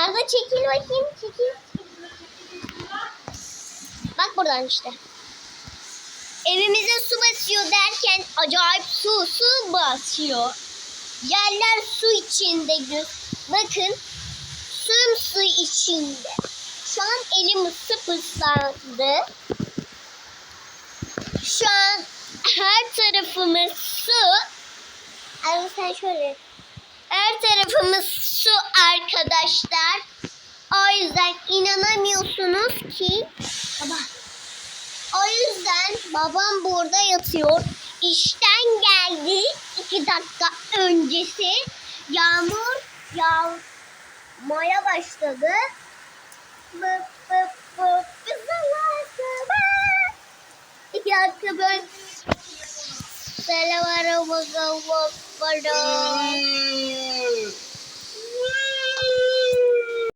Arda çekil bakayım çekil. Bak buradan işte. Evimize su basıyor derken acayip su su basıyor. Yerler su içinde. Bakın suyum su içinde. Şu an elim ıslandı. Şu an her tarafımız su. Arda sen şöyle. Her tarafımız su arkadaşlar. O yüzden inanamıyorsunuz ki. Baba. O yüzden babam burada yatıyor. İşten geldi. iki dakika öncesi. Yağmur yağmaya başladı. Bıp bıp bıp. İki dakika böyle. Selam arabası.